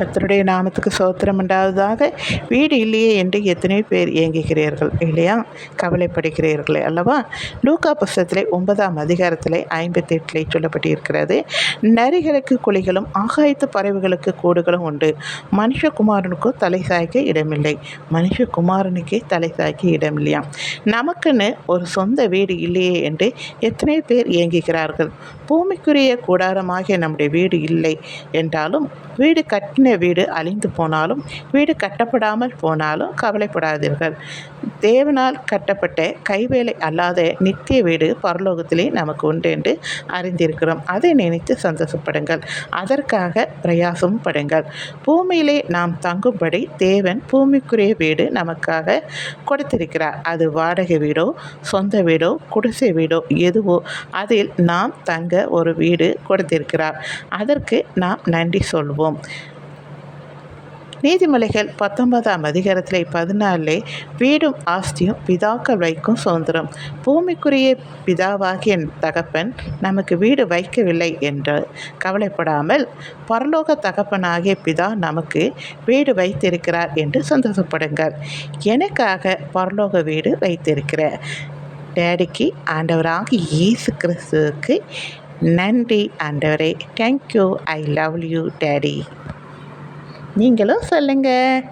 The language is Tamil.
கத்தருடைய நாமத்துக்கு சோத்திரம் உண்டாவதாக. வீடு இல்லையே என்று எத்தனை பேர் இயங்குகிறீர்கள் இல்லையா? கவலைப்படுகிறீர்களே அல்லவா? லூக்கா புஸ்தத்திலே ஒன்பதாம் அதிகாரத்தில் ஐம்பத்தி எட்டிலே சொல்லப்பட்டிருக்கிறது நரிகளுக்கு குழிகளும் ஆகாயத்து பறவைகளுக்கு கூடுகளும் உண்டு. மனுஷகுமாரனுக்கோ தலை சாய்க்க இடமில்லை. மனுஷகுமாரனுக்கே தலை சாய்க்க இடமில்லையாம் நமக்குன்னு ஒரு சொந்த வீடு இல்லையே என்று எத்தனை பேர் இயங்குகிறார்கள் பூமிக்குரிய கூடாரமாகிய நம்முடைய வீடு இல்லை என்றாலும் வீடு கட்டின வீடு அழிந்து போனாலும் வீடு கட்டப்படாமல் போனாலும் கவலைப்படாதீர்கள். தேவனால் கட்டப்பட்ட கைவேலை அல்லாத நித்திய வீடு பரலோகத்திலே நமக்கு உண்டு என்று அறிந்திருக்கிறோம். அதை நினைத்து சந்தோஷப்படுங்கள். அதற்காக பிரயாசம் படுங்கள். பூமியிலே நாம் தங்கும்படி தேவன் பூமிக்குரிய வீடு நமக்காக கொடுத்திருக்கிறார். அது வாடகை வீடோ சொந்த வீடோ குடிசை வீடோ எதுவோ அதில் நாம் தங்க ஒரு வீடு கொடுத்திருக்கிறார். அதற்கு நாம் நன்றி சொல்வோம். நீதிமொழிகள் பத்தொன்பதாம் அதிகாரத்தில் பதினாலே வீடும் ஆஸ்தியும் பிதாக்கள் வைக்கும் சுதந்திரம். பூமிக்குரிய பிதாவாகிய தகப்பன் நமக்கு வீடு வைக்கவில்லை என்று கவலைப்படாமல் பரலோக தகப்பனாகிய பிதா நமக்கு வீடு வைத்திருக்கிறார் என்று சந்தோஷப்படுங்கள். எனக்காக பரலோக வீடு வைத்திருக்கிறார் டேடிக்கு ஆண்டவராக இயேசு கிறிஸ்துவுக்கு நன்றி ஆண்டவரே. Thank you I love you daddy நீங்களும் சொல்லுங்கள்